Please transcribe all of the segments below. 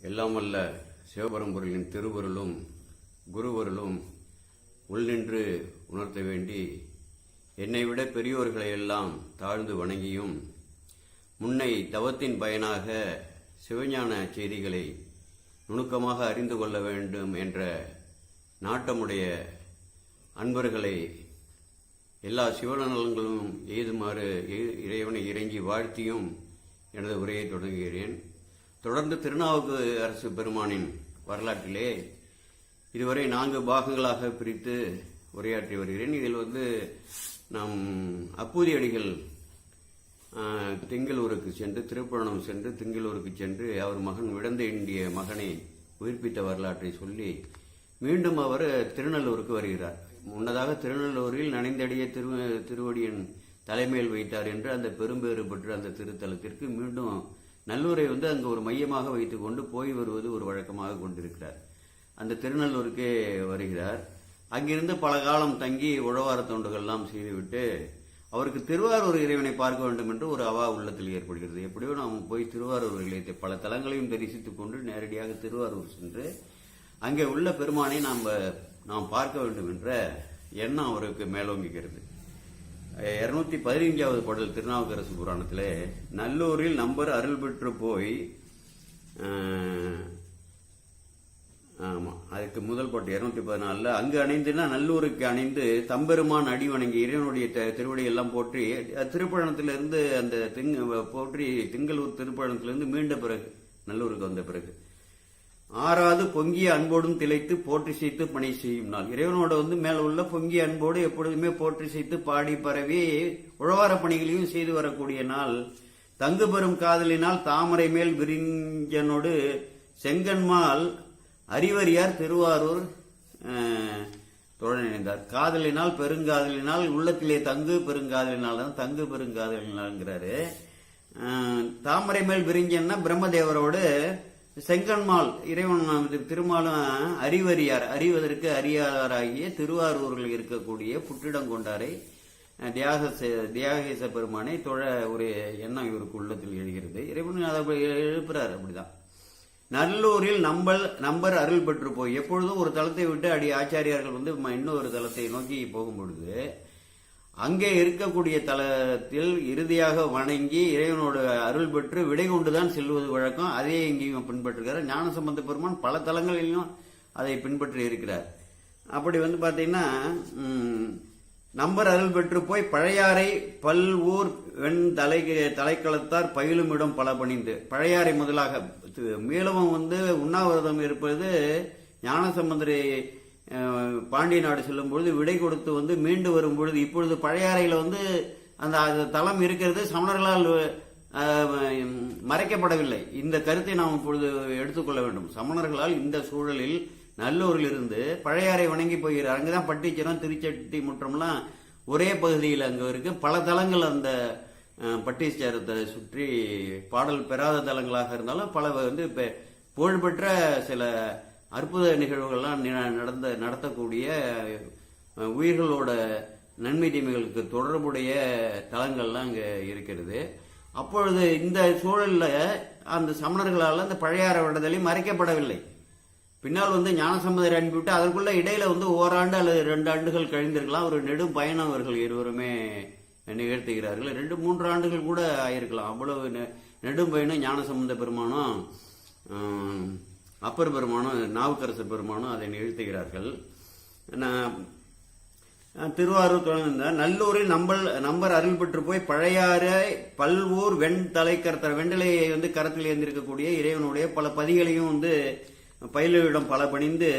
எல்லாம் வல்ல சிவபரம்பொருளின் திருவருளும் குருவருளும் உள்நின்று உணர்த்த வேண்டி என்னை விட பெரியோர்களை எல்லாம் தாழ்ந்து வணங்கியும் முன்னை தவத்தின் பயனாக சிவஞான செய்திகளை நுணுக்கமாக அறிந்து கொள்ள வேண்டும் என்ற நாட்டமுடைய அன்பர்களை எல்லா சிவநலன்களும் எய்துமாறு இ- இறைவனை இறங்கி வாழ்த்தியும் எனது உரையை தொடங்குகிறேன். தொடர்ந்து திருநாவுக்கு அரசு பெருமானின் வரலாற்றிலே இதுவரை நான்கு பாகங்களாக பிரித்து உரையாற்றி வருகிறேன். இதில் வந்து நாம் அப்பூதி அடிகள் திங்களூருக்கு சென்று திருப்புவனம் சென்று திங்களூருக்கு சென்று அவர் மகன் விடந்த இண்டிய மகனை உயிர்ப்பித்த வரலாற்றை சொல்லி மீண்டும் அவர் திருநெல்லூருக்கு வருகிறார். முன்னதாக திருநள்ளூரில் நனைந்தடிய திரு திருவடியின் தலைமையில் வைத்தார் என்று அந்த பெரும்பேறு பெற்ற அந்த திருத்தலத்திற்கு மீண்டும் நல்லூரை வந்து அங்கு ஒரு மையமாக வைத்துக்கொண்டு போய் வருவது ஒரு வழக்கமாக கொண்டிருக்கிறார். அந்த திருநல்லூருக்கே வருகிறார். அங்கிருந்து பல காலம் தங்கி உழவார தொண்டுகள்லாம் செய்துவிட்டு அவருக்கு திருவாரூர் இறைவனை பார்க்க வேண்டும் என்று ஒரு அவா உள்ளத்தில் ஏற்படுகிறது. எப்படியோ நாம் போய் திருவாரூர் நிலையத்தை பல தலங்களையும் தரிசித்துக் கொண்டு நேரடியாக திருவாரூர் சென்று அங்கே உள்ள பெருமானை நாம் நாம் பார்க்க வேண்டும் என்ற எண்ணம் அவருக்கு மேலோங்குகிறது இருநூத்தி பதினைஞ்சாவது பாடல் திருநாவுக்கரசு புராணத்தில் நல்லூரில் நம்பர் அருள் பெற்று போய் ஆமாம் அதுக்கு முதல் பாட்டு இருநூத்தி பதினாலில் அங்கு அணைந்துன்னா நல்லூருக்கு அணைந்து தம்பெருமான் அடி வணங்கி இறைவனுடைய த- திருவடி எல்லாம் போற்றி திருப்பழனத்திலிருந்து அந்த திங்க போற்றி திங்களூர் திருப்பழனத்திலிருந்து மீண்ட பிறகு நல்லூருக்கு வந்த பிறகு. ஆறாவது பொங்கிய அன்போடும் திளைத்து போற்றி செய்து பணி செய்யும் நாள். இறைவனோட வந்து மேல உள்ள பொங்கிய அன்போடு எப்பொழுதுமே போற்றி செய்து பாடி பரவி உழவார பணிகளையும் செய்து வரக்கூடிய நாள். தங்கு பெறும் காதலினால் தாமரை மேல் விரிஞ்சனோடு செங்கன்மால் அறிவறியார் திருவாரூர் தொடர்ந்தார் காதலினால் பெருங்காதலினால் உள்ளத்திலே தங்கு பெருங்காதலினால் தான் தங்கு பெருங்காதலினால்ங்கிறாரு. தாமரை மேல் விரிஞ்சன்னா பிரம்மதேவரோடு செங்கன்மால் இறைவன் திருமாலும் அறிவறியார் அறிவதற்கு அறியாதாராகிய திருவாரூரில் இருக்கக்கூடிய புற்றிடம் கொண்டாரை தியாக தியாகேச பெருமானை தொழ ஒரு எண்ணம் இவருக்கு உள்ளத்தில் எழுகிறது. இறைவன் அதை எழுப்புறாரு அப்படிதான். நல்லூரில் நம்பல் நம்பர் அருள் பெற்று போய் எப்பொழுதும் ஒரு தளத்தை விட்டு அடி ஆச்சாரியார்கள் வந்து இன்னொரு தளத்தை நோக்கி போகும் பொழுது அங்கே இருக்கக்கூடிய தலத்தில் இறுதியாக வணங்கி இறைவனோட அருள் பெற்று விடை கொண்டுதான் செல்வது வழக்கம். அதே இங்கேயும் பின்பற்றுகிறார். ஞானசம்பந்த பெருமான் பல தலங்களிலும் அதை பின்பற்றி இருக்கிறார். அப்படி வந்து பாத்தீங்கன்னா நம்பர் அருள் பெற்று போய் பழையாறை பல் ஊர் வெண் தலை தலைக்களத்தார் பயிலுமிடம் பல பணிந்து. பழையாறை முதலாக து- மீளவும் வந்து உண்ணாவிரதம் இருப்பது ஞானசம்பந்தரை பாண்டிய நாடு செல்லும் பொழுது விடை கொடுத்து வந்து மீண்டு வரும் பொழுது இப்பொழுது பழையாறையில வந்து அந்த அது தலம் இருக்கிறது சமணர்களால் மறைக்கப்படவில்லை. இந்த கருத்தை நாம் இப்பொழுது எடுத்துக்கொள்ள வேண்டும். சமணர்களால் இந்த சூழலில் நல்லூரில் இருந்து பழையாறை வணங்கி போகிறார். அங்கதான் பட்டிச்சரம் திருச்சட்டி முற்றம்லாம் ஒரே பகுதியில் அங்கே இருக்கு. பல தலங்கள் அந்த அஹ், சுற்றி பாடல் பெறாத தலங்களாக இருந்தாலும் பல வந்து இப்ப புகழ்பெற்ற சில அற்புத நிகழ்வுகள்லாம் நடந்த நடத்தக்கூடிய உயிர்களோட நன்மை தீமைகளுக்கு தொடர்புடைய தலங்கள்லாம் இங்கே இருக்கிறது. அப்பொழுது இந்த சூழலில் அந்த சமணர்களால் அந்த பழையாற விடுதலை மறைக்கப்படவில்லை. பின்னால் வந்து ஞானசம்பந்தர் அனுப்பிவிட்டு அதற்குள்ள இடையில வந்து ஓராண்டு அல்லது ரெண்டு ஆண்டுகள் கழிந்திருக்கலாம். ஒரு நெடும் பயணம் அவர்கள் இருவருமே நிகழ்த்துகிறார்கள். ரெண்டு மூன்று ஆண்டுகள் கூட ஆயிருக்கலாம். அவ்வளவு நெ- நெடும் பயணம் ஞானசம்பந்த பெருமானம் ஆம், அப்பர் பெருமானும் நாவுக்கரசர் பெருமானும் அதை நிகழ்த்துகிறார்கள். நான் திருவாரூர் தொடர்ந்த நல்லூரில் நம்பல் நம்பர் அருள் பெற்று போய் பழையாறு பல்வூர் வெண் தலைக்கரத்தர் வெண்டலையை வந்து கரத்தில் ஏந்திருக்கக்கூடிய இறைவனுடைய பல பதிகளையும் வந்து பயிலிடம் பல பணிந்து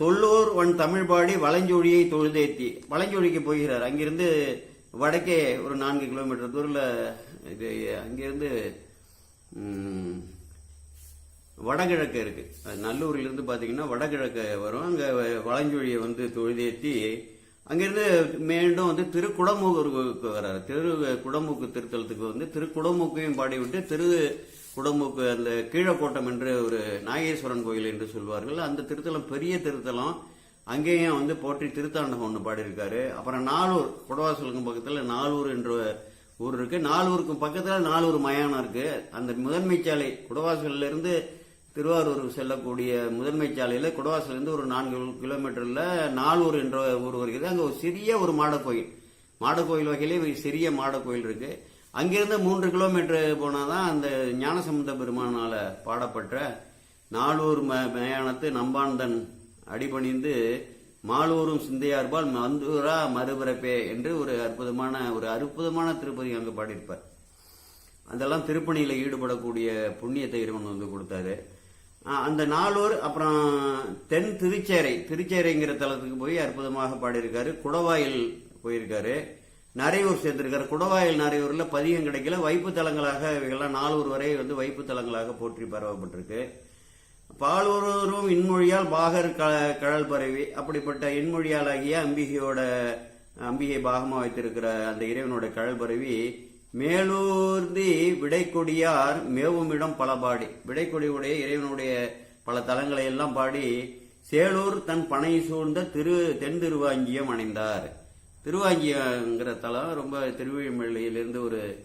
சொல்லூர் வன் தமிழ் பாடி வளஞ்சொழியை தொழுதேத்தி வளஞ்சொழிக்கு போகிறார். அங்கிருந்து வடக்கே ஒரு நான்கு கிலோமீட்டர் தூரில் இது அங்கிருந்து வடகிழக்கு இருக்கு. நல்லூர்லேருந்து பார்த்தீங்கன்னா வடகிழக்கு வரும். அங்கே வளஞ்சொழியை வந்து தொழுதேற்றி அங்கேருந்து மீண்டும் வந்து திருக்குடமூருக்கு வர்றாரு திரு குடமூக்கு திருத்தலத்துக்கு வந்து திருக்குடமூக்கையும் பாடிவிட்டு திரு குடமூக்கு அந்த கீழக்கோட்டம் என்று ஒரு நாகேஸ்வரன் கோயில் என்று சொல்வார்கள். அந்த திருத்தலம் பெரிய திருத்தலம். அங்கேயும் வந்து போற்றி திருத்தாண்டகம் ஒன்று பாடியிருக்காரு. அப்புறம் நாலூர் குடவாசலுக்கும் பக்கத்தில் நாலூர் என்ற ஊர் இருக்கு. நாலூருக்கும் பக்கத்தில் நாலூர் மயானம் இருக்கு. அந்த முதன்மை சாலை குடவாசல்ல இருந்து திருவாரூர் செல்லக்கூடிய முதன்மை சாலையில குடவாசலேருந்து ஒரு நான்கு கிலோமீட்டர்ல நாலூர் என்ற ஊர் வருகிறது. அங்க ஒரு சிறிய ஒரு மாடக்கோயில். கோயில் வகையிலே ஒரு சிறிய மாடக்கோயில் இருக்குது இருக்கு. அங்கிருந்து மூன்று கிலோமீட்டர் போனாதான் அந்த ஞானசம்பந்த பெருமானால பாடப்பட்ட நாளூர் ம- மயானத்து நம்பாந்தன் அடிபணிந்து மாலூரும் சிந்தையார்பால் மந்தூரா மறுபிறப்பே என்று ஒரு அற்புதமான ஒரு அற்புதமான திருப்பதி அங்கே பாடியிருப்பார். அதெல்லாம் திருப்பணியில் ஈடுபடக்கூடிய புண்ணியத்தை இறைவன் வந்து கொடுத்தாரு. அந்த நாலூர் அப்புறம் தென் திருச்சேரை. திருச்சேரைங்கிற தலத்துக்கு போய் அற்புதமாக பாடியிருக்காரு. குடவாயில் போயிருக்காரு. நரையூர் சேர்ந்திருக்காரு. குடவாயில் நரையூர்ல பதிகம் கிடைக்கல. வைப்பு தலங்களாக இவைகள்லாம் நாலூர் வரை வந்து வைப்பு தலங்களாக போற்றி பரவப்பட்டிருக்கு. பாலூரும் இன்மொழியால் பாகர் க- கழல் பரவி அப்படிப்பட்ட இன்மொழியாலாகிய அம்பிகையோட அம்பிகை பாகமாக வைத்திருக்கிற அந்த இறைவனோட கழல் பரவி மேலூர்தி விடைக்கொடியார் மேவுமிடம் பல பாடி. விடைக்கொடியுடைய இறைவனுடைய பல தலங்களை எல்லாம் பாடி சேலூர் தன் பனை சூழ்ந்த திரு தென் திருவாங்கியம் அணைந்தார். திருவாங்கியங்கிற தலம் ரொம்ப திருவிழிமலையிலிருந்து ஒரு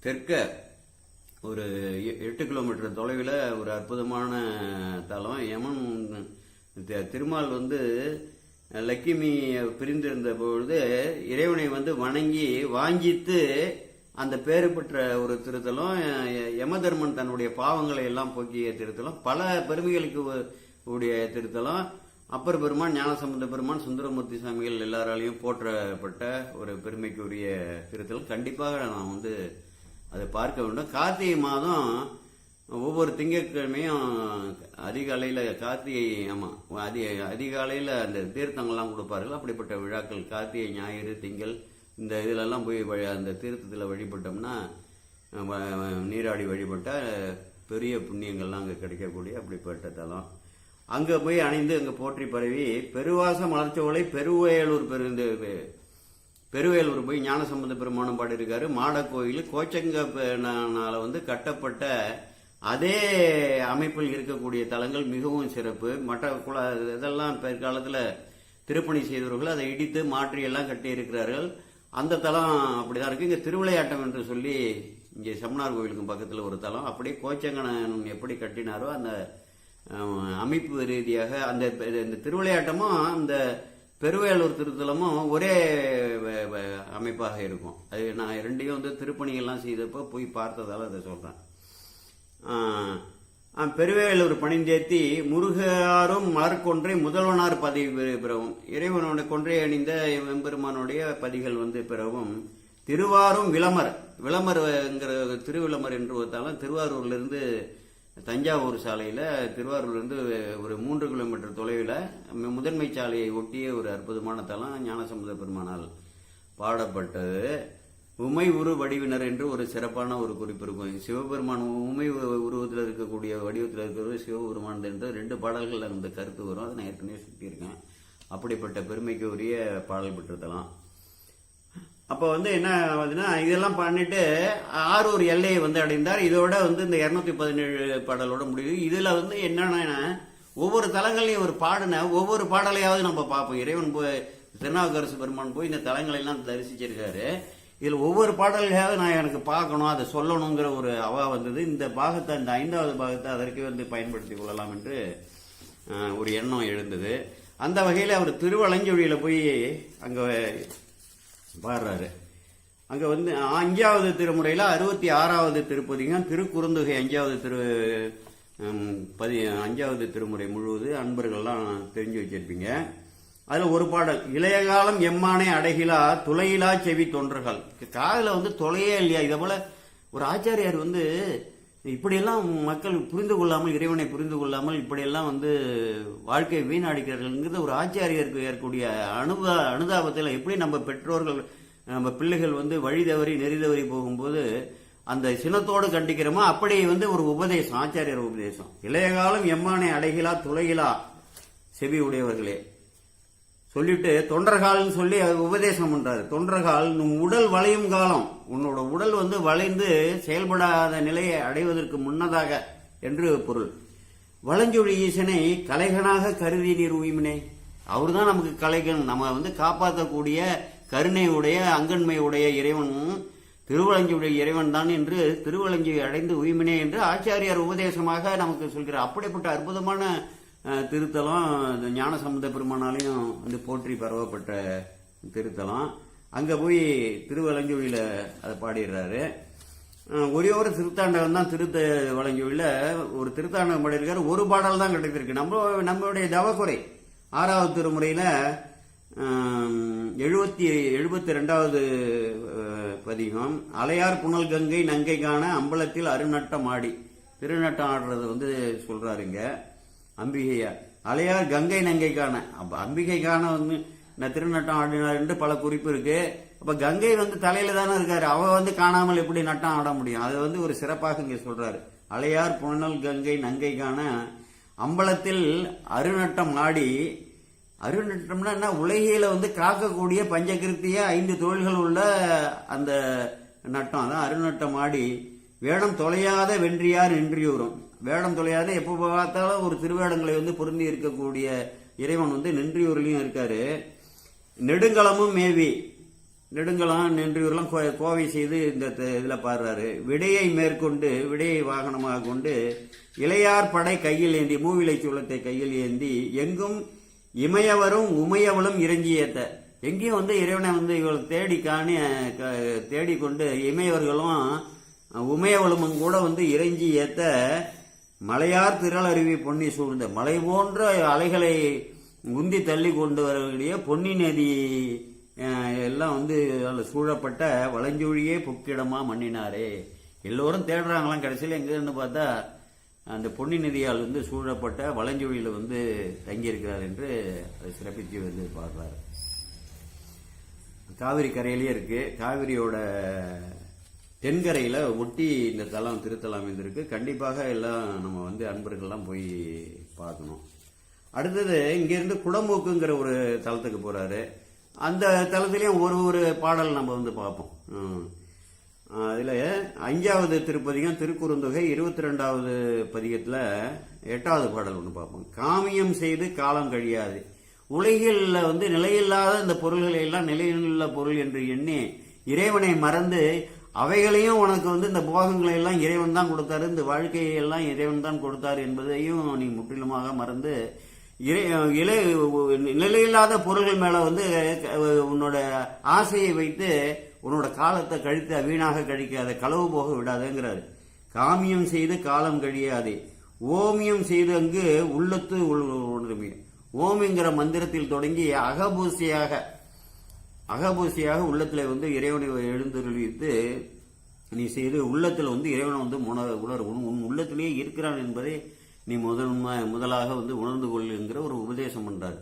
தெற்க ஒரு எ- எட்டு கிலோமீட்டர் தொலைவில் ஒரு அற்புதமான தலம். யமன் திருமால் வந்து லக்கிமி பிரிந்திருந்த பொழுது இறைவனை வந்து வணங்கி வாங்கித்து அந்த பேரு பெற்ற ஒரு திருத்தலும் ய- யமதர்மன் தன்னுடைய பாவங்களை எல்லாம் போக்கிய திருத்தலும் பல பெருமைகளுக்கு உடைய திருத்தலும் அப்பர் பெருமான் ஞானசம்பந்த பெருமான் சுந்தரமூர்த்தி சாமிகள் எல்லாராலையும் போற்றப்பட்ட ஒரு பெருமைக்குரிய திருத்தலும் கண்டிப்பாக நான் வந்து அதை பார்க்க வேண்டும். கார்த்திகை மாதம் ஒவ்வொரு திங்கட்கிழமையும் அதிகாலையில் கார்த்திகை ஆமாம் அதி அதிகாலையில் அந்த தீர்த்தங்கள்லாம் கொடுப்பார்கள். அப்படிப்பட்ட விழாக்கள் கார்த்திகை ஞாயிறு திங்கள் இந்த இதிலெல்லாம் போய் வழி- அந்த தீர்த்தத்தில் வழிபட்டோம்னா நீராடி வழிபட்டால் பெரிய புண்ணியங்கள்லாம் அங்கே கிடைக்கக்கூடிய அப்படிப்பட்ட தலம். அங்கே போய் அணைந்து அங்கே போற்றி பரவி பெருவாச மலர்ச்சோலை பெருவேலூர் பெருந்து பெருவேலூர் போய் ஞானசம்பந்த பெருமானம் பாடியிருக்காரு. மாடக்கோயில் கோச்சங்கனால வந்து கட்டப்பட்ட அதே அமைப்பில் இருக்கக்கூடிய தலங்கள் மிகவும் சிறப்பு. மற்ற குல இதெல்லாம் பிற்காலத்தில் திருப்பணி செய்தவர்கள் அதை இடித்து மாற்றி எல்லாம் கட்டி இருக்கிறார்கள் அந்த தலம் அப்படிதான் இருக்கு. இங்கே திருவிளையாட்டம் என்று சொல்லி இங்கே செம்மனார் கோவிலுக்கு பக்கத்தில் ஒரு தலம் அப்படியே கோச்சங்கனம் எப்படி கட்டினாரோ அந்த அமைப்பு ரீதியாக அந்த இந்த திருவிளையாட்டமும் அந்த பெருவேலூர் திருத்தலமும் ஒரே வ- அமைப்பாக இருக்கும். அது நான் ரெண்டையும் வந்து திருப்பணிகள்லாம் செய்தப்போ போய் பார்த்ததால் அதை சொல்கிறேன் பெருவேலூர் பணிந்தேத்தி முருகாரும் மலர்கொன்றை முதல்வனார் பதவி பெறவும். இறைவனோட கொன்றை அணிந்த எம்பெருமானுடைய பதிகள் வந்து பெறவும். திருவாரூர் விளமர் விளமர்ங்கிற திருவிளமர் என்று ஒரு தலம் தஞ்சாவூர் சாலையில் திருவாரூர்லேருந்து ஒரு மூன்று கிலோமீட்டர் தொலைவில் முதன்மை சாலையை ஒட்டிய ஒரு அற்புதமான தலம் ஞானசமுத பெருமானால் பாடப்பட்டது. உமை உரு வடிவினர் என்று ஒரு சிறப்பான ஒரு குறிப்பு இருக்கும். சிவபெருமான் உமை உருவத்தில் இருக்கக்கூடிய வடிவத்தில் இருக்கிற சிவபெருமான் என்று ரெண்டு பாடல்களில் அந்த கருத்து வரும். அதை நான் ஏற்கனவே சுட்டியிருக்கேன். அப்படிப்பட்ட பெருமைக்கு உரிய பாடல் பெற்றிருக்கலாம். அப்போ வந்து என்ன ஆகுதுன்னா இதெல்லாம் பண்ணிட்டு ஆரூர் எல்லையை வந்து அடைந்தார். இதோட வந்து இந்த இரநூத்தி பதினேழு பாடலோட முடியுது. இதில் வந்து என்னன்னா ஒவ்வொரு தலங்களையும் ஒரு பாடின ஒவ்வொரு பாடலையாவது நம்ம பார்ப்போம். இறைவன் போய் திருநாவுக்கரசு பெருமான் போய் இந்த தலங்களை எல்லாம் தரிசிச்சிருக்காரு. இதில் ஒவ்வொரு பாடல்களாக நான் எனக்கு பார்க்கணும் அதை சொல்லணுங்கிற ஒரு அவா வந்தது. இந்த பாகத்தை இந்த ஐந்தாவது பாகத்தை அதற்கு வந்து பயன்படுத்திக் கொள்ளலாம் என்று ஒரு எண்ணம் எழுந்தது. அந்த வகையில் அவர் திருவலஞ்சொழியில் போய் அங்கே பாடுறாரு. அங்கே வந்து அஞ்சாவது திருமுறையில் அறுபத்தி ஆறாவது திருப்பதிகம் திருக்குறுந்தொகை அஞ்சாவது திரு பதி அஞ்சாவது திருமுறை முழுவது அன்பர்கள்லாம் தெரிஞ்சு வச்சிருப்பீங்க. அதுல ஒரு பாடல் இளைய காலம் எம்மானே அடைகிலா துளையிலா செவி தொன்றர்கள் காதுல வந்து தொலையே இல்லையா? இதை போல ஒரு ஆச்சாரியார் வந்து இப்படியெல்லாம் மக்கள் புரிந்து கொள்ளாமல் இறைவனை புரிந்து கொள்ளாமல் இப்படியெல்லாம் வந்து வாழ்க்கையை வீணடிக்கிறார்கள்ங்கிறது ஒரு ஆச்சாரியருக்கு ஏற்கக்கூடிய அனுப அனுதாபத்தில் எப்படி நம்ம பெற்றோர்கள் நம்ம பிள்ளைகள் வந்து வழி தவறி நெறி தவறி போகும்போது அந்த சினத்தோடு கண்டிக்கிறோமோ அப்படி வந்து ஒரு உபதேசம் ஆச்சாரியர் உபதேசம். இளைய காலம் எம்மானை அடைகிலா துளையிலா செவி உடையவர்களே. சொல்லிட்டு தொண்டர்கால்னு சொல்லி உபதேசம் பண்றாரு. தொண்டர்கால் உன் உடல் வளையும் காலம். உன்னோட உடல் வந்து வளைந்து செயல்படாத நிலையை அடைவதற்கு முன்னதாக என்று பொருள். வளஞ்சொழி ஈசனை கலைகனாக கருதி நீர் உயிமினே. அவர்தான் நமக்கு கலைகன் நம்ம வந்து காப்பாற்றக்கூடிய கருணை உடைய அங்கன்மை உடைய இறைவன். திருவளஞ்சியுடைய இறைவன் தான் என்று திருவலஞ்சி அடைந்து உய்மினே என்று ஆச்சாரியார் உபதேசமாக நமக்கு சொல்கிறார். அப்படிப்பட்ட அற்புதமான திருத்தலம் இந்த ஞானசம்பந்த பெருமானாலையும் வந்து போற்றி பரவப்பட்ட திருத்தலம். அங்கே போய் திருவலஞ்சொழியில அதை பாடிடுறாரு. ஒரே ஒரு திருத்தாண்டகம் தான் திருத்த வழங்கியுள்ள ஒரு திருத்தாண்டகம் பாடியிருக்காரு. ஒரு பாடல் தான் கிடைத்திருக்கு. நம்ம நம்மளுடைய தவக்குறை. ஆறாவது திருமுறையில் எழுபத்தி எழுபத்தி ரெண்டாவது பதிகம் அலையார் புனல் கங்கை நங்கை காண அம்பலத்தில் அருநட்டம் ஆடி திருநட்டம் ஆடுறது வந்து சொல்கிறாருங்க அம்பிகையார் அலையார் கங்கை நங்கை காண அப்ப அம்பிகை காண வந்து திருநட்டம் ஆடினார் என்று பல குறிப்பு இருக்கு. அப்ப கங்கை வந்து தலையில தானே இருக்காரு. அவ வந்து காணாமல் எப்படி நட்டம் ஆட முடியும்? அது வந்து ஒரு சிறப்பாக இங்க சொல்றாரு. அலையார் புனல் கங்கை நங்கை காண அம்பலத்தில் அருநட்டம் ஆடி அருநட்டம்னா என்ன? உலகில வந்து காக்கக்கூடிய பஞ்சகிருத்திய ஐந்து தொழில்கள் உள்ள அந்த நட்டம். அதான் அருநட்டம் ஆடி வேடம் தொலையாத வென்றியார் நின்றியூரும் வேடம் தொலையாத எப்போ பார்த்தாலும் ஒரு திருவேடங்களை வந்து பொருந்தி இருக்கக்கூடிய இறைவன் வந்து நின்றியூர்லயும் இருக்காரு. நெடுங்களமும் மேவி. நெடுங்கலம் நின்றியூர்லாம் கோ- கோவை செய்து இந்த இதில் பாடுறாரு. விடையை மேற்கொண்டு விடையை வாகனமாக கொண்டு இளையார் படை கையில் ஏந்தி மூவிலை சூளத்தை கையில் ஏந்தி எங்கும் இமயவரும் உமையவளும் இறங்கியத்த எங்கேயும் வந்து இறைவனை வந்து இவள் தேடி காணி க- தேடிக்கொண்டு இமையவர்களும் உமையவளும் கூட வந்து இறங்கி ஏற்ற மலையார் திரளருவி பொன்னி சூழ்ந்த மலை போன்ற அலைகளை உந்தி தள்ளி கொண்டு வரக்கூடிய பொன்னி நதி எல்லாம் வந்து அதில் சூழப்பட்ட வளஞ்சொழியே பொக்கிடமா மண்ணினாரே. எல்லோரும் தேடுறாங்களாம் கடைசியில் எங்கன்னு பார்த்தா அந்த பொன்னி நதியால் வந்து சூழப்பட்ட வளஞ்சொழியில் வந்து தங்கியிருக்கிறார் என்று அதை சிறப்பித்து வந்து பாடுறார் காவிரி கரையிலேயே இருக்கு. காவிரியோட தென்கரையில் ஒட்டி இந்த தலம் திருத்தலம் அமைந்திருக்கு. கண்டிப்பாக எல்லாம் நம்ம வந்து அன்பர்கள்லாம் போய் பார்க்கணும். அடுத்தது இங்கேருந்து குடமூக்குங்கிற ஒரு தலத்துக்கு போகிறாரு அந்த தலத்துலேயும் ஒரு ஒரு பாடல் நம்ம வந்து பார்ப்போம். அதில் அஞ்சாவது திருப்பதிகம் திருக்குறுந்தொகை இருபத்தி ரெண்டாவது பதிகத்தில் எட்டாவது பாடல் ஒன்று பார்ப்போம். காமியம் செய்து காலம் கழியாது. உலகில் வந்து நிலையில்லாத இந்த பொருள்களை எல்லாம் நிலையிலுள்ள பொருள் என்று எண்ணி இறைவனை மறந்து அவைகளையும் உனக்கு வந்து இந்த போகங்களை எல்லாம் இறைவன் தான் கொடுத்தாரு இந்த வாழ்க்கையை எல்லாம் இறைவன் தான் கொடுத்தாரு என்பதையும் நீ முற்றிலுமாக மறந்து இறை இலை நிலையில்லாத பொருள்கள் மேல வந்து உன்னோட ஆசையை வைத்து உன்னோட காலத்தை கழித்து வீணாக கழிக்காத களவு போக விடாதேங்கிறாரு. காமியம் செய்து காலம் கழியாதே. ஓமியம் செய்து அங்கு உள்ளத்து உணர்மே ஓமிங்கிற மந்திரத்தில் தொடங்கி அகபூசியாக அகபூசியாக உள்ளத்துல வந்து இறைவனை எழுந்தருளித்து நீ செய்து உள்ளத்துல வந்து இறைவனை வந்து உணர் உணர் உன் உன் உள்ளத்திலேயே இருக்கிறான் என்பதை நீ முதல் முதலாக வந்து உணர்ந்து கொள் என்கிற ஒரு உபதேசம் பண்றார்.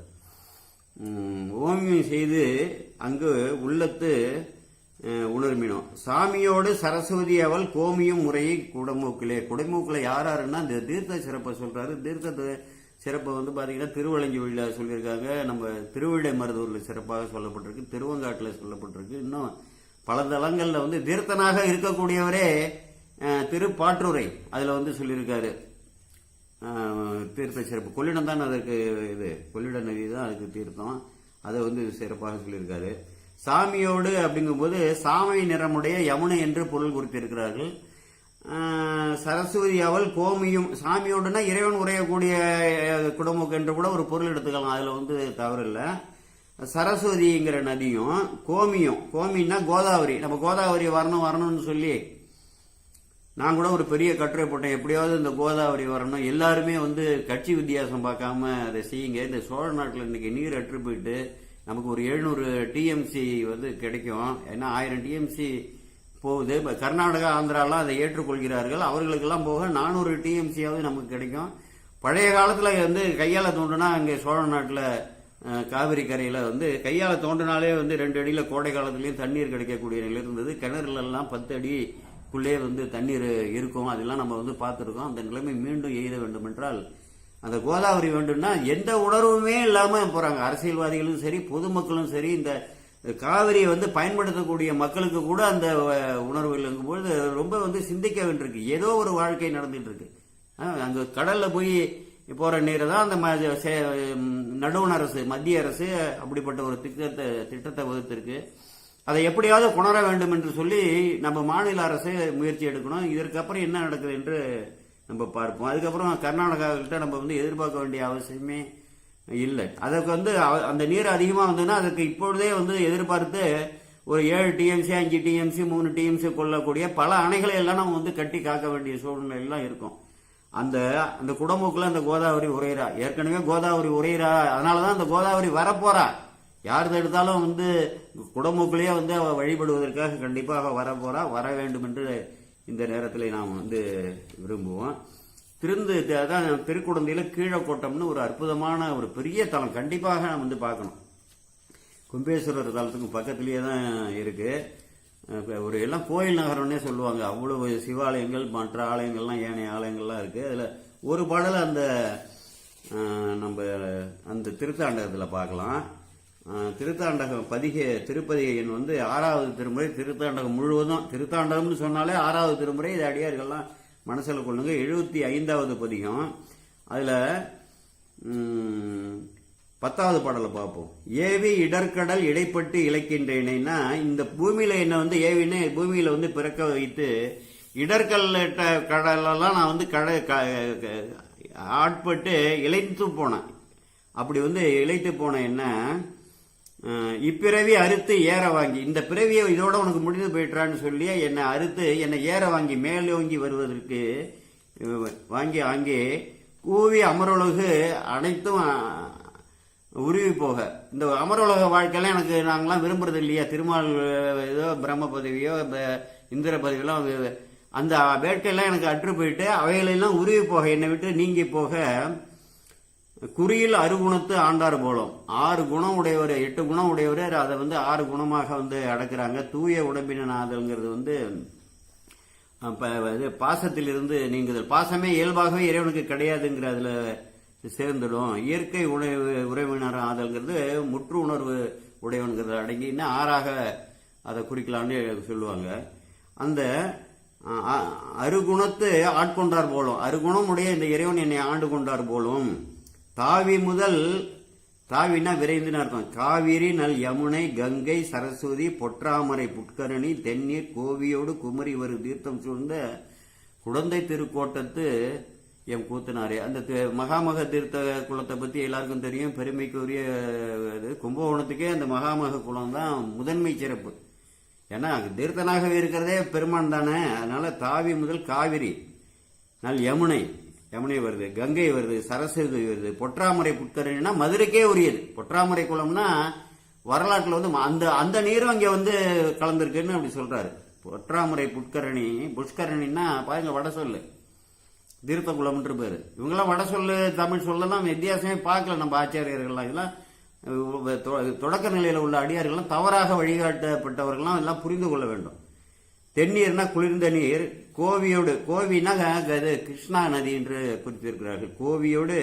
ஓமியம் செய்து அங்கு உள்ளத்து உணர்மினோம். சாமியோடு சரஸ்வதி அவள் கோமியம் முறையை குடமூக்கிலே குடமூக்கில் யார் யாருன்னா இந்த தீர்த்த சிறப்பை சொல்றாரு. தீர்த்த சிறப்பை வந்து பார்த்தீங்கன்னா திருவள்ளஞ்சியில் சொல்லியிருக்காங்க. நம்ம திருவிழை மருதூரில் சிறப்பாக சொல்லப்பட்டிருக்கு. திருவங்காட்டில் சொல்லப்பட்டிருக்கு. இன்னும் பல தலங்களில் வந்து தீர்த்தனாக இருக்கக்கூடியவரே திருப்பாற்றுரை அதில் வந்து சொல்லியிருக்காரு. தீர்த்த சிறப்பு. கொள்ளிடம் தான் அதற்கு இது? கொள்ளிட நதி தான் அதுக்கு தீர்த்தம். அதை வந்து சிறப்பாக சொல்லியிருக்காரு. சாமியோடு அப்படிங்கும்போது சாமை நிறமுடைய யமுனை என்று பொருள் குறித்திருக்கிறார்கள். இருக்கிறார்கள் சரஸ்வதி அவள் கோமியும் சாமியோடுனா இறைவன் உரையக்கூடிய குடமுக்கு என்று கூட ஒரு பொருள் எடுத்துக்கலாம். அதில் வந்து தவறு இல்லை சரஸ்வதிங்கிற நதியும் கோமியும் கோமின்னா கோதாவரி. நம்ம கோதாவரி வரணும் வரணும்னு சொல்லி நான் கூட ஒரு பெரிய கட்டுரை போட்டேன். எப்படியாவது இந்த கோதாவரி வரணும். எல்லாருமே வந்து கட்சி வித்தியாசம் பார்க்காம அதை செய்யுங்க. இந்த சோழ நாட்டில் இன்னைக்கு நீர் அற்று போயிட்டு நமக்கு ஒரு எழுநூறு டிஎம்சி வந்து கிடைக்கும். ஏன்னா ஆயிரம் டிஎம்சி போகுது. இப்போ கர்நாடகா ஆந்திராலாம் அதை ஏற்றுக்கொள்கிறார்கள். அவர்களுக்கெல்லாம் போக நானூறு டிஎம்சியாவது நமக்கு கிடைக்கும். பழைய காலத்தில் வந்து கையால் தோண்டுனா அங்கே சோழ நாட்டில் காவிரி கரையில் வந்து கையால் தோண்டினாலே வந்து ரெண்டு அடியில் கோடை காலத்துலேயும் தண்ணீர் கிடைக்கக்கூடிய நிலை இருந்தது. கிணறுலலாம் பத்து அடிக்குள்ளே வந்து தண்ணீர் இருக்கும். அதெல்லாம் நம்ம வந்து பார்த்துருக்கோம். அந்த நிலைமை மீண்டும் எய்த வேண்டும் என்றால் அந்த கோதாவரி வேண்டும்னா எந்த உணர்வுமே இல்லாமல் போகிறாங்க அரசியல்வாதிகளும் சரி பொதுமக்களும் சரி இந்த காவிரியை வந்து பயன்படுத்தக்கூடிய மக்களுக்கு கூட அந்த அஹ், உணர்வு இல்லைங்கும்போது ரொம்ப வந்து சிந்திக்க வேண்டியிருக்கு ஏதோ ஒரு வாழ்க்கை நடந்துட்டு இருக்கு அஹ், அங்க கடல்ல போய் போற நீரை தான் அந்த ம- சே- நடுவண் அரசு மத்திய அரசு அப்படிப்பட்ட ஒரு திட்டத்தை திட்டத்தை வகுத்திருக்கு. அதை எப்படியாவது கொணர வேண்டும் என்று சொல்லி நம்ம மாநில அரசு முயற்சி எடுக்கணும். இதற்கப்புறம் என்ன நடக்குது என்று நம்ம பார்ப்போம். அதுக்கப்புறம் கர்நாடகாவிட்ட நம்ம வந்து எதிர்பார்க்க வேண்டிய அவசியமே இல்லை. அதற்கு வந்து அந்த நீர் அதிகமாக வந்ததுன்னா அதுக்கு இப்பொழுதே வந்து எதிர்பார்த்து ஒரு ஏழு டிஎம்சி அஞ்சு டிஎம்சி மூணு டிஎம்சி கொள்ளக்கூடிய பல அணைகளை எல்லாம் நம்ம வந்து கட்டி காக்க வேண்டிய சூழ்நிலையெல்லாம் இருக்கும். அந்த அந்த குடமுக்குள்ள அந்த கோதாவரி உரையிறா ஏற்கனவே கோதாவரி உரையிறா அதனாலதான் அந்த கோதாவரி வரப்போறா. யார் தடுத்தாலும் வந்து குடமுக்குள்ளேயே வந்து அவ வழிபடுவதற்காக கண்டிப்பாக வரப்போறா. வர வேண்டும் என்று இந்த நேரத்தில் நாம் வந்து விரும்புவோம். திருந்து அதான் திருக்குடந்தையில கீழக்கோட்டம்னு ஒரு அற்புதமான ஒரு பெரிய தலம். கண்டிப்பாக நாம் வந்து பார்க்கணும். கும்பேஸ்வரர் தலத்துக்கு பக்கத்திலேயே தான் இருக்கு. ஒரு எல்லாம் கோயில் நகரம்னே சொல்லுவாங்க. அவ்வளவு சிவாலயங்கள் மற்ற ஆலயங்கள்லாம் ஏனைய ஆலயங்கள்லாம் இருக்கு. அதுல ஒரு பாடல் அந்த நம்ம அந்த திருத்தாண்டகத்தில் பார்க்கலாம். திருத்தாண்டகம் பதிகை திருப்பதிகையின் வந்து ஆறாவது திருமுறை. திருத்தாண்டகம் முழுவதும் திருத்தாண்டகம்னு சொன்னாலே ஆறாவது திருமுறை. இது அடியார்கள்லாம் மனசில் கொள்ளுங்க. எழுபத்தி ஐந்தாவது பதிகம். அதில் பத்தாவது பாடலை பார்ப்போம். ஏவி இடர்கடல் இடைப்பட்டு இழைக்கின்றேனேன்னா இந்த பூமியில் என்னை வந்து ஏவின்னு பூமியில் வந்து பிறக்க வைத்து இடர்கல்ல கடலெல்லாம் நான் வந்து கட க- ஆட்பட்டு இழைத்து போனேன். அப்படி வந்து இழைத்து போன என்ன இப்பிறவி அறுத்து ஏற வாங்கி இந்த பிறவியை இதோட உனக்கு முடிந்து போயிட்டான்னு சொல்லி என்னை அறுத்து என்னை ஏற வாங்கி மேலோங்கி வருவதற்கு வாங்கி அங்கே கூவி அமரலகு அனைத்தும் உருவி போக. இந்த அமருலக வாழ்க்கையெல்லாம் எனக்கு நாங்களாம் விரும்புறது இல்லையா? திருமால் ஏதோ பிரம்ம பதவியோ இந்திர பதவியெல்லாம் அந்த வேட்கையெல்லாம் எனக்கு அற்று போயிட்டு அவைகளெல்லாம் உருவி போக என்னை விட்டு நீங்கி போக குறியில் அறுகுணத்து ஆண்டார் போலும். ஆறு குணம் உடையவர் எட்டு குணம் உடையவர் அதை வந்து ஆறு குணமாக வந்து அடக்குறாங்க. தூய உடம்பின ஆதல்ங்கிறது வந்து இது பாசத்திலிருந்து நீங்குதல். பாசமே இயல்பாகவே இறைவனுக்கு கிடையாதுங்கிற அதில் சேர்ந்துடும். இயற்கை உணவு உறவினர் ஆதல்ங்கிறது முற்று உணர்வு உடையவன்கிறது அடங்கி இன்னும் ஆறாக அதை குறிக்கலாம்னு சொல்லுவாங்க. அந்த அருகுணத்து ஆட்கொண்டார் போலும். அருகுணம் உடைய இந்த இறைவன் என்னை ஆண்டு கொண்டார் போலும். தாவி முதல் தாவினா விரைந்துன்னு அர்த்தம். காவிரி நல் யமுனை கங்கை சரஸ்வதி பொற்றாமரை புட்கரணி தென்னீர் கோவியோடு குமரி வரும் தீர்த்தம் சூழ்ந்த குடந்தை திருக்கோட்டத்து எம் கூத்தனாரே. அந்த மகாமக தீர்த்த குளத்தை பத்தி எல்லாருக்கும் தெரியும். பெருமைக்குரிய இது கும்பகோணத்துக்கே அந்த மகாமக குளம் தான் முதன்மை சிறப்பு. ஏன்னா தீர்த்தனாகவே இருக்கிறதே பெருமான் தானே. அதனால தாவி முதல் காவிரி நல் யமுனை. யமுனை வருது கங்கை வருது சரஸ்வதி வருது பொற்றாமரை புட்கரணினா மதுரைக்கே உரியது. பொற்றாமரை குளம்னா வரலாற்றில் வந்து அந்த அந்த நீரும் அங்கே வந்து கலந்திருக்குன்னு அப்படி சொல்றாரு. பொற்றாமரை புட்கரணி புஷ்கரணின்னா பாருங்க வட சொல்லு. தீர்த்த குளம்ன்ற பேரு இவங்கெல்லாம் வட சொல்லு தமிழ் சொல்லலாம் வித்தியாசமே பார்க்கல நம்ம ஆச்சாரியர்கள்லாம். இதெல்லாம் தொ- தொடக்க நிலையில் உள்ள அடியார்கள்லாம் தவறாக வழிகாட்டப்பட்டவர்கள்லாம் எல்லாம் புரிந்து கொள்ள வேண்டும். தென்னீர்னா குளிர்ந்த நீர் கோவியோடு கோவினா அது கிருஷ்ணா நதி என்று குறித்திருக்கிறார்கள் கோவியோடு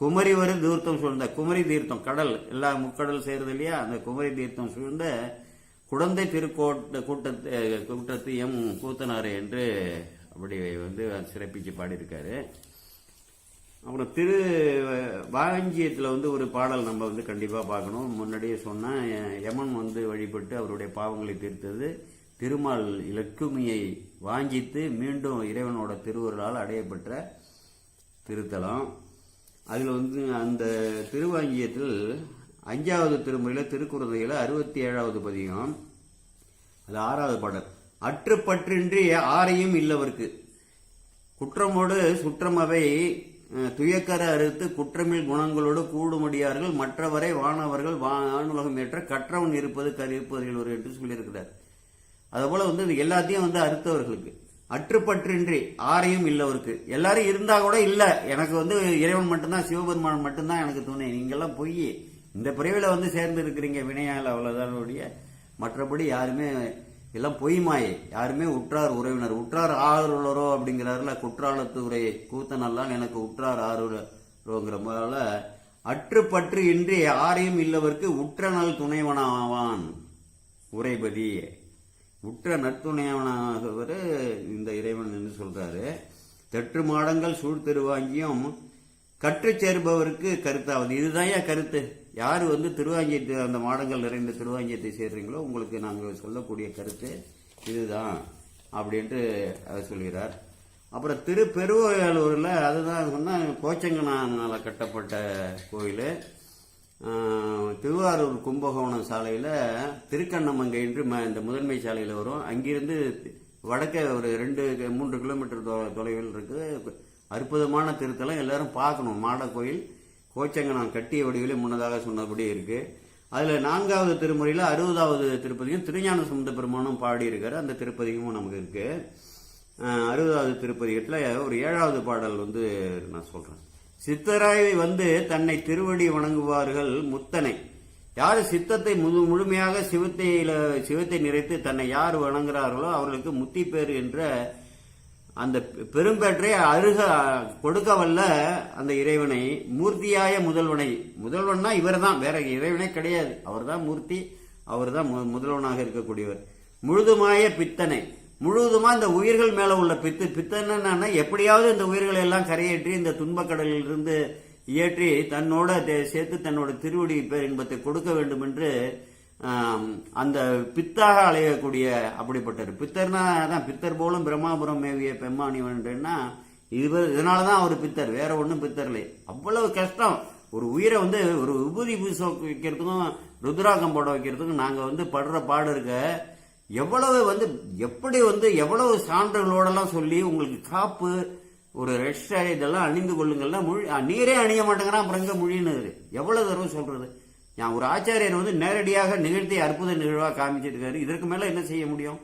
குமரி வரும் தீர்த்தம் சூழ்ந்த குமரி தீர்த்தம் கடல் எல்லா முக்கடல் சேருது இல்லையா? அந்த குமரி தீர்த்தம் சூழ்ந்த குடந்தை திருக்கோட்ட கூட்டத்து கூட்டத்து எம் கூத்தனாறு என்று அப்படி வந்து சிறப்பிச்சு பாடியிருக்காரு. அப்புறம் திரு வாஞ்சியத்தில் வந்து ஒரு பாடல் நம்ம வந்து கண்டிப்பாக பார்க்கணும். முன்னாடியே சொன்னால் யமன் வந்து வழிபட்டு அவருடைய பாவங்களை தீர்த்தது. திருமால் லட்சுமியை வாஞ்சித்து மீண்டும் இறைவனோட திருவருளால் அடையப்பெற்ற திருத்தலம். அதில் வந்து அந்த திருவாங்கியத்தில் அஞ்சாவது திருமுறையில் திருக்குறதையில் அறுபத்தி ஏழாவது பதிகம் அது ஆறாவது பாடல். அற்றுப்பற்றின்றி ஆரையும் இல்லவர்க்கு. குற்றமோடு சுற்றமவை துயக்கர அறுத்து குற்றமில் குணங்களோடு கூடுமடியார்கள் மற்றவரை வானவர்கள் வானுலகம் ஏற்ற கற்றவன் இருப்பது கருப்பதில் ஒரு என்று சொல்லியிருக்கிறார். அதுபோல வந்து எல்லாத்தையும் வந்து அறுத்தவர்களுக்கு. அற்றுப்பற்றின்றி ஆரையும் இல்லவருக்கு. எல்லாரும் இருந்தா கூட இல்ல. எனக்கு வந்து இறைவன் மட்டும்தான் சிவபெருமான் மட்டும்தான் எனக்கு துணை. நீங்கெல்லாம் பொய். இந்த பிரிவில் வந்து சேர்ந்து இருக்கிறீங்க வினையால் அவ்வளவுதான் மற்றபடி யாருமே எல்லாம் பொய்மாயே யாருமே உற்றார் உறவினர். உற்றார் ஆறுலரோ அப்படிங்கிறாருல குற்றாலத்துறை கூத்தனெல்லாம் எனக்கு உற்றார் ஆறுலரோங்கிற போல அற்றுப்பற்று இன்றி ஆரையும் இல்லவர்க்கு உற்ற நல் துணைவனாவான். உரைபதி உற்ற நட்புணையவனாகவர் இந்த இறைவன் என்று சொல்றாரு. தெற்று மாடங்கள் சூழ் கற்று சேர்பவருக்கு கருத்தாவது. இதுதான் கருத்து. யார் வந்து திருவாஞ்சியத்து அந்த மாடங்கள் நிறைந்த திருவாஞ்சியத்தை சேர்றீங்களோ உங்களுக்கு நாங்கள் சொல்லக்கூடிய கருத்து இதுதான் அப்படின்ட்டு அவர் சொல்கிறார். அப்புறம் திரு அதுதான் சொன்னால் கோச்சங்கனால கட்டப்பட்ட கோயில். திருவாரூர் கும்பகோணம் சாலையில் திருக்கண்ணமங்கை என்று ம- இந்த முதன்மை சாலையில் வரும். அங்கிருந்து வடக்கே ஒரு ரெண்டு மூன்று கிலோமீட்டர் தொ- தொலைவில் இருக்குது. அற்புதமான திருத்தலம். எல்லாரும் பார்க்கணும். மாட கோயில் கோச்சங்கனம் கட்டிய வடிவிலே முன்னதாக சொன்னபடி இருக்கு. அதில் நான்காவது திருமுறையில் அறுபதாவது திருப்பதியும் திருஞான சம்பந்த பெருமானும் பாடியிருக்காரு. அந்த திருப்பதியும் நமக்கு இருக்குது அறுபதாவது திருப்பதிகத்துல ஒரு ஏழாவது பாடல் வந்து நான் சொல்கிறேன் சித்தராய் வந்து தன்னை திருவடி வணங்குவார்கள் முத்தனை. யார் சித்தத்தை முழு முழுமையாக சிவத்தையில சிவத்தை நிறைத்து தன்னை யார் வணங்குறார்களோ அவர்களுக்கு முத்தி பேர் என்ற அந்த பெரும்பேற்றை அருக கொடுக்க வல்ல அந்த இறைவனை மூர்த்தியாய முதல்வனை. முதல்வன்னா இவர்தான் வேற இறைவனே கிடையாது. அவர்தான் மூர்த்தி அவர்தான் மு- முதல்வனாக இருக்கக்கூடியவர். முழுதுமாய பித்தனை. முழுவதுமா இந்த உயிர்கள் மேல உள்ள பித்து. பித்தன்னா எப்படியாவது இந்த உயிர்களை எல்லாம் கரையேற்றி இந்த துன்பக்கடலில் இருந்து இயற்றி தன்னோட சேர்த்து தன்னோட திருவடி இன்பத்தை கொடுக்க வேண்டும் என்று அந்த பித்தாக அலையக்கூடிய அப்படிப்பட்டவர். பித்தர்னா அதான் பித்தர் போலும் பிரம்மாபுரம் மேவிய பெம்மானிவன்றா இவர் இதனாலதான் அவர் பித்தர். வேற ஒன்றும் பித்தர் இல்லை அவ்வளவு கஷ்டம். ஒரு உயிரை வந்து ஒரு விபூதி பூச வைக்கிறதுக்கும் ருத்ராகம் போட வைக்கிறதுக்கும் நாங்க வந்து படுற பாடு இருக்க எவ்வளவு வந்து எப்படி வந்து எவ்வளவு சான்றுகளோடலாம் சொல்லி உங்களுக்கு காப்பு ஒரு ரெஸ்ட் இதெல்லாம் அணிந்து கொள்ளுங்கள்னா மொழி நீரே அணிய மாட்டேங்கிறான் அப்புறம் எங்க மொழின்னு எவ்வளவு தடவை சொல்றது? நான் ஒரு ஆச்சாரியர் வந்து நேரடியாக நிகழ்த்தி அற்புத நிகழ்வாக காமிச்சிருக்காரு இதற்கு மேல என்ன செய்ய முடியும்?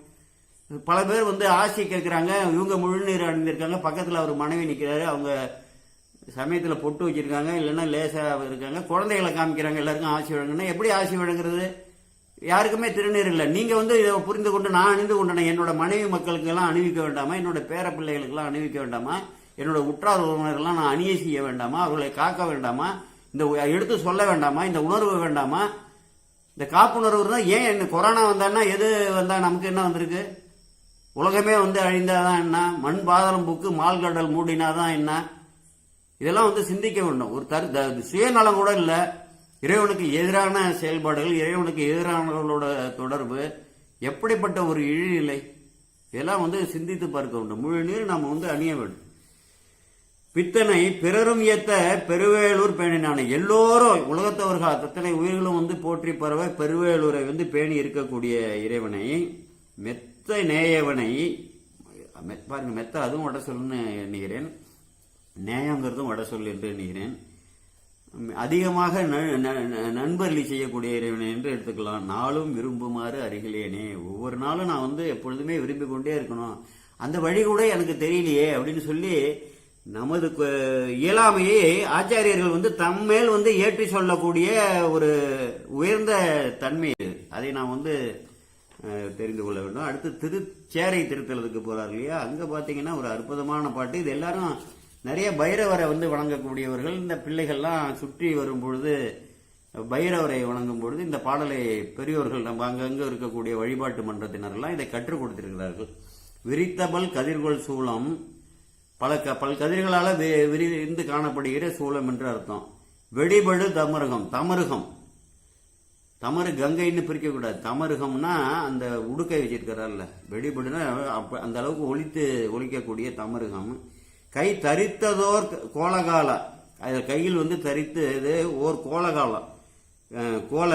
பல பேர் வந்து ஆசை கேட்குறாங்க இவங்க முழுநீர் அணிந்திருக்காங்க பக்கத்தில் அவர் மனைவி நிற்கிறாரு அவங்க சமயத்தில் பொட்டு வச்சிருக்காங்க இல்லைன்னா லேசாக இருக்காங்க குழந்தைகளை காமிக்கிறாங்க எல்லாருக்கும் ஆசி வழங்குன்னா எப்படி ஆசை வழங்குறது? யாருக்குமே திருநீர் இல்லை. நீங்க வந்து இதை புரிந்து கொண்டு நான் அணிந்து கொண்டேன் என்னோட மனைவி மக்களுக்கு எல்லாம் அணிவிக்க வேண்டாமா? என்னோட பேர பிள்ளைகளுக்கெல்லாம் அணிவிக்க வேண்டாமா? என்னோட உற்றார் உறவினர்கள்லாம் நான் அணிய செய்ய வேண்டாமா? அவர்களை காக்க வேண்டாமா? இந்த எடுத்து சொல்ல வேண்டாமா? இந்த உணர்வு வேண்டாமா? இந்த காப்புணர்வு தான் ஏன் இந்த கொரோனா வந்தான்னா எது வந்தா நமக்கு என்ன வந்திருக்கு? உலகமே வந்து அழிந்தாதான் என்ன? மண் பாதளம் புக்கு மால்கடல் மூடினாதான் என்ன? இதெல்லாம் வந்து சிந்திக்க வேண்டும். ஒரு தரு த- சுயநலம் கூட இல்லை. இறைவனுக்கு எதிரான செயல்பாடுகள் இறைவனுக்கு எதிரானவர்களோட தொடர்பு எப்படிப்பட்ட ஒரு இழிநிலை? இதெல்லாம் வந்து சிந்தித்து பார்க்க வேண்டும். முழு நீர் நாம் வந்து அணிய வேண்டும். பித்தனை பிறரும் ஏத்த பெருவேலூர் பேணினான எல்லோரும் உலகத்தவர்கள் அத்தனை உயிர்களும் வந்து போற்றி பரவ பெருவேலூரை வந்து பேணி இருக்கக்கூடிய இறைவனை மெத்த நேயவனை பாருங்க மெத்த அதுவும் வட சொல்லுன்னு எண்ணுகிறேன். நேயங்கிறதும் வட சொல் என்று எண்ணுகிறேன். அதிகமாக ந- ந- ந- செய்யக்கூடிய இறைவனை என்று எடுத்துக்கலாம். நாளும் விரும்புமாறு அருகிலேனே. ஒவ்வொரு நாளும் நான் வந்து எப்பொழுதுமே விரும்பி கொண்டே இருக்கணும். அந்த வழி கூட எனக்கு தெரியலையே அப்படின்னு சொல்லி நமது இயலாமையை ஆச்சாரியர்கள் வந்து தம்மேல் வந்து ஏற்றி சொல்லக்கூடிய ஒரு உயர்ந்த தன்மை அதை நாம் வந்து தெரிந்து கொள்ள வேண்டும். அடுத்து திருச்சேரை திருத்தலத்துக்கு போறார் இல்லையா? அங்க பாத்தீங்கன்னா ஒரு அற்புதமான பாட்டு. இது எல்லாரும் நிறைய பைரவரை வந்து வணங்கக்கூடியவர்கள் இந்த பிள்ளைகள்லாம் சுற்றி வரும் பொழுது பைரவரை வணங்கும் பொழுது இந்த பாடலை பெரியோர்கள் நம்ம அங்கங்கே இருக்கக்கூடிய வழிபாட்டு மன்றத்தினரெல்லாம் இதை கற்றுக் கொடுத்திருக்கிறார்கள். விரித்தபல் கதிர்கொள் சூளம் பல க பல் கதிர்களால் விரிந்து காணப்படுகிற சூளம் என்று அர்த்தம். வெடிபடு தமருகம் தமருகம். தமரு கங்கைன்னு பிரிக்கக்கூடாது. தமருகம்னா அந்த உடுக்கை வச்சிருக்கிறார்ல. வெடிபடுனா அப்போ அந்த அளவுக்கு ஒழித்து ஒழிக்கக்கூடிய தமருகம். கை தரித்ததோர் கோலகால. அது கையில் வந்து தரித்து இது ஓர் கோலகாலம். கோல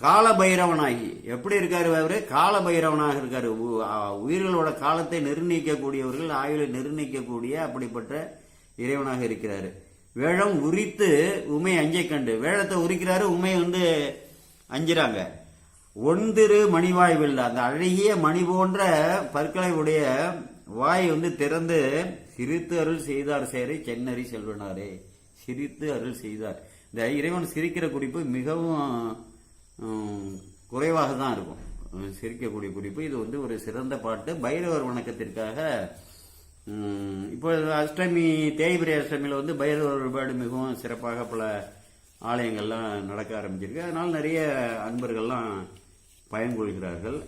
கால பைரவனாகி எப்படி இருக்காரு அவர்? கால பைரவனாக இருக்காரு. உ- உயிர்களோட காலத்தை நிர்ணயிக்கக்கூடியவர்கள் ஆயுளை நிர்ணயிக்கக்கூடிய அப்படிப்பட்ட இறைவனாக இருக்கிறாரு. வேழம் உரித்து உமை அஞ்சை கண்டு. வேழத்தை உரிக்கிறாரு உமை வந்து அஞ்சுறாங்க. ஒன்திரு மணிவாய் அந்த அழகிய மணி போன்ற பற்களை உடைய வாய் வந்து திறந்து சிரித்து அருள் செய்தார் சேரை சென்னறி செல்வனாரே. சிரித்து அருள் செய்தார். இந்த இறைவன் சிரிக்கிற குறிப்பு மிகவும் குறைவாக தான் இருக்கும். சிரிக்கக்கூடிய குறிப்பு. இது வந்து ஒரு சிறந்த பாட்டு. பைரவர் வணக்கத்திற்காக இப்போ அஷ்டமி தேய்பிரி அஷ்டமியில் வந்து பைரவர் வழிபாடு மிகவும் சிறப்பாக பல ஆலயங்கள்லாம் நடக்க ஆரம்பிச்சிருக்கு. அதனால் நிறைய அன்பர்கள்லாம் பயன்கொள்கிறார்கள்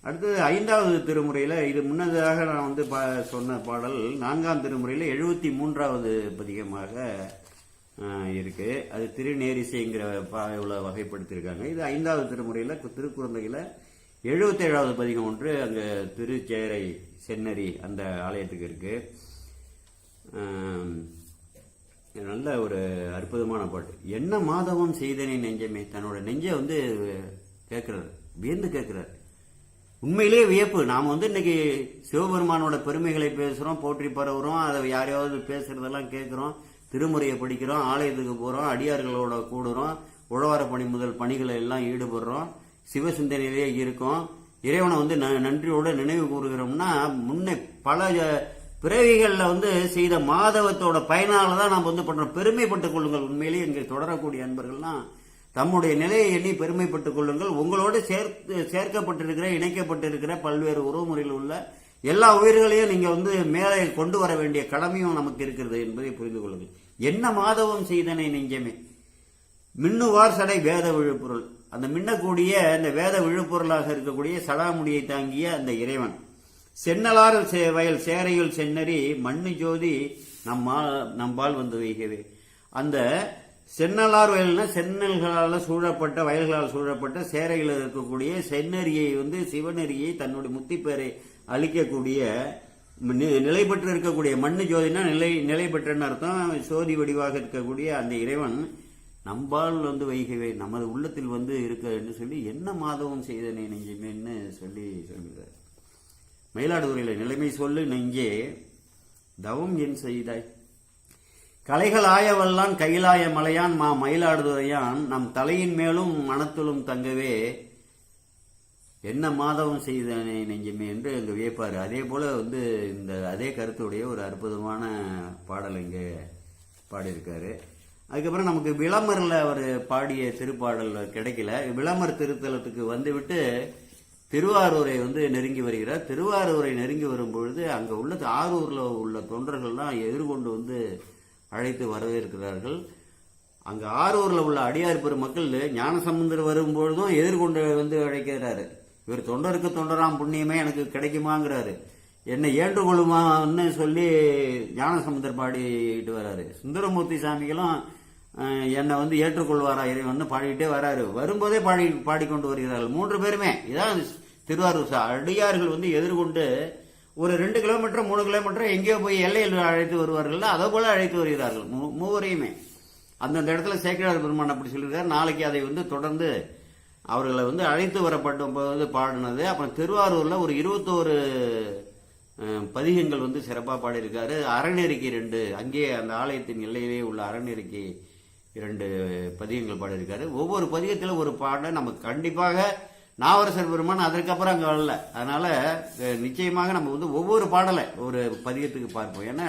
அடுத்தது ஐந்தாவது திருமுறையில் இது முன்னதாக நான் வந்து பா- சொன்ன பாடல் நான்காம் திருமுறையில் எழுபத்தி மூன்றாவது பதிகமாக இருக்குது இருக்கு. அது திருநேரிசைங்கிற பாவுல வகைப்படுத்தியிருக்காங்க. இது ஐந்தாவது திருமுறையில் கு- எழுபத்தேழாவது பதிகம் ஒன்று அங்கே திருச்சேரை சென்னரி அந்த ஆலயத்துக்கு இருக்கு. நல்ல ஒரு அற்புதமான பாட்டு. என்ன மாதவம் செய்தனே நெஞ்சமே? தன்னோட நெஞ்சை வந்து கேட்குறாரு வியந்து கேட்குறாரு உண்மையிலேயே வியப்பு. நாம வந்து இன்னைக்கு சிவபெருமானோட பெருமைகளை பேசுகிறோம் போற்றி பரவுகிறோம் அதை யாரையாவது பேசுறதெல்லாம் கேட்குறோம் திருமுறையை படிக்கிறோம் ஆலயத்துக்கு போகிறோம் அடியார்களோட கூடுறோம் உழவார பணி முதல் பணிகளை எல்லாம் ஈடுபடுறோம் சிவசிந்தனையிலேயே இருக்கோம். இறைவனை வந்து ந- நன்றியோட நினைவு கூறுகிறோம்னா முன்னே பல பிறவிகளில் வந்து செய்த மாதவத்தோட பயனால தான் நாம் வந்து பண்ணுறோம் பெருமைப்பட்டுக் கொள்ளுங்கள். உண்மையிலேயே இங்கே தொடரக்கூடிய அன்பர்கள்லாம் தம்முடைய நிலையை எண்ணி பெருமைப்பட்டுக் கொள்ளுங்கள். உங்களோடு சேர்த்து சேர்க்கப்பட்டிருக்கிற இணைக்கப்பட்டிருக்கிற பல்வேறு உறவுமுறையில் உள்ள எல்லா உயிர்களையும் நீங்கள் வந்து மேலே கொண்டு வர வேண்டிய கடமையும் நமக்கு இருக்கிறது என்பதை புரிந்து கொள்ளுங்கள். என்ன மாதவம் செய்தனை நெஞ்சமே. மின்னுவார் சடை வேத விழுப்பொருள். அந்த மின்னக்கூடிய அந்த வேத விழுப்பொருளாக இருக்கக்கூடிய சடாமுடியை தாங்கிய அந்த இறைவன். சென்னலார் சே- வயல் சேரையில் சென்னறி மண்ணு ஜோதி நம்மா நம்பால் வந்து வைகவே. அந்த சென்னலார் வயல்னா சென்னல்களால் சூழப்பட்ட வயல்களால் சூழப்பட்ட சேரையில் இருக்கக்கூடிய சென்னரியை வந்து சிவநெறியை தன்னுடைய முத்திப்பேரை அளிக்கக்கூடிய நி- நிலை பெற்று இருக்கக்கூடிய மண்ணு ஜோதினா நிலை நிலை பெற்றன்னு அர்த்தம் சோதி வடிவாக இருக்கக்கூடிய அந்த இறைவன் நம்பால் வந்து வைகவே நமது உள்ளத்தில் வந்து இருக்கன்னு சொல்லி என்ன மாதவம் செய்தனே நெஞ்சுமேன்னு சொல்லி சொல்கிறார். மயிலாடுதுறையில் நிலைமை சொல்லு நெஞ்சே தவம் என் செய்தாய். கலைகளாயவல்லான் கைலாய மலையான் மா மயிலாடுதுறையான் நம் தலையின் மேலும் மனத்திலும் தங்கவே என்ன மாதவம் செய்தனே நெஞ்சமே என்று அங்க வியப்பார். அதே போல் வந்து இந்த அதே கருத்துடைய ஒரு அற்புதமான பாடல் இங்கே பாடியிருக்காரு. அதுக்கப்புறம் நமக்கு விளம்பரில் அவர் பாடிய திருப்பாடல் கிடைக்கல. விளம்பர் திருத்தலத்துக்கு வந்துவிட்டு திருவாரூரை வந்து நெருங்கி வருகிறார். திருவாரூரை நெருங்கி வரும்பொழுது அங்கே உள்ள ஆரூரில் உள்ள தொண்டர்கள்லாம் எதிர்கொண்டு வந்து அழைத்து வரவேற்கிறார்கள். அங்க ஆரூரில் உள்ள அடியார் பெருமக்கள் ஞானசமுந்தர் வரும்பொழுதும் எதிர்கொண்டு வந்து அழைக்கிறாரு. இவர் தொண்டருக்கு தொண்டராம் புண்ணியமே எனக்கு கிடைக்குமாங்கிறாரு. என்னை ஏற்றுக்கொள்ளுமான்னு சொல்லி ஞானசமுந்தர் பாடிட்டு வராரு. சுந்தரமூர்த்தி சாமிகளும் என்னை வந்து ஏற்றுக்கொள்வாரா இறைவன் பாடிக்கிட்டே வராரு. வரும்போதே பாடி பாடிக்கொண்டு வருகிறார்கள். மூன்று பேருமே. இதான் திருவாரூர் அடியார்கள் வந்து எதிர்கொண்டு ஒரு ரெண்டு கிலோமீட்டர் மூணு கிலோமீட்டர் எங்கேயோ போய் எல்லையில் அழைத்து வருவார்கள். அதே போல அழைத்து வருகிறார்கள். மூ- மூவரையுமே. அந்தந்த இடத்துல சேக்கிரார் பெருமான் அப்படி சொல்லியிருக்கார். நாளைக்கு அதை வந்து தொடர்ந்து அவர்களை வந்து அழைத்து வரப்பட்ட போது பாடினது. அப்புறம் திருவாரூர்ல ஒரு இருபத்தோரு பதிகங்கள் வந்து சிறப்பாக பாடியிருக்காரு. அறநெறிக்கு ரெண்டு அங்கே அந்த ஆலயத்தின் எல்லையிலே உள்ள அறநெறிக்கு இரண்டு பதிகங்கள் பாடியிருக்காரு. ஒவ்வொரு பதிகத்தில் ஒரு பாட நமக்கு கண்டிப்பாக நாவரசர் பெருமான் அதற்கப்புறம் அங்கே வரல. அதனால நிச்சயமாக நம்ம வந்து ஒவ்வொரு பாடலை ஒரு பதியத்துக்கு பார்ப்போம். ஏன்னா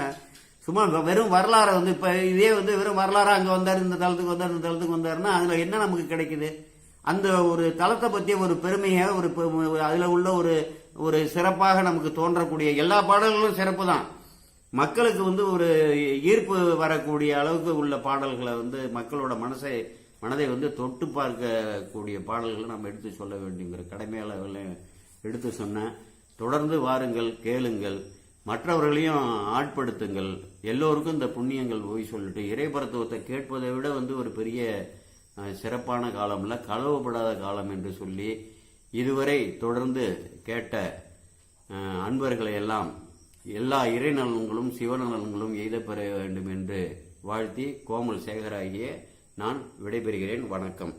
சும்மா வெறும் வரலாறை வந்து இப்போ இதே வந்து வெறும் வரலாறு அங்கே வந்தார் இந்த தளத்துக்கு வந்தார் இந்த தளத்துக்கு வந்தாருன்னா அதில் என்ன நமக்கு கிடைக்குது? அந்த ஒரு தளத்தை பற்றிய ஒரு பெருமையை ஒரு பெ- உள்ள ஒரு ஒரு சிறப்பாக நமக்கு தோன்றக்கூடிய எல்லா பாடல்களும் சிறப்பு தான். மக்களுக்கு வந்து ஒரு ஈர்ப்பு வரக்கூடிய அளவுக்கு உள்ள பாடல்களை வந்து மக்களோட மனசை மனதை வந்து தொட்டு பார்க்கக்கூடிய பாடல்களை நம்ம எடுத்து சொல்ல வேண்டியங்கிற கடமையாளர்களை எடுத்து சொன்னேன் தொடர்ந்து வாருங்கள் கேளுங்கள் மற்றவர்களையும் ஆட்படுத்துங்கள் எல்லோருக்கும் இந்த புண்ணியங்கள் போய் சொல்லிட்டு இறைபரத்துவத்தை கேட்பதை விட வந்து ஒரு பெரிய சிறப்பான காலம்ல களவுபடாத காலம் என்று சொல்லி இதுவரை தொடர்ந்து கேட்ட அன்பர்களை எல்லாம் எல்லா இறைநலன்களும் சிவநலன்களும் எய்தப் பெற வேண்டும் என்று வாழ்த்தி கோமல் சேகராகிய நான் விடைபெறுகிறேன். வணக்கம்.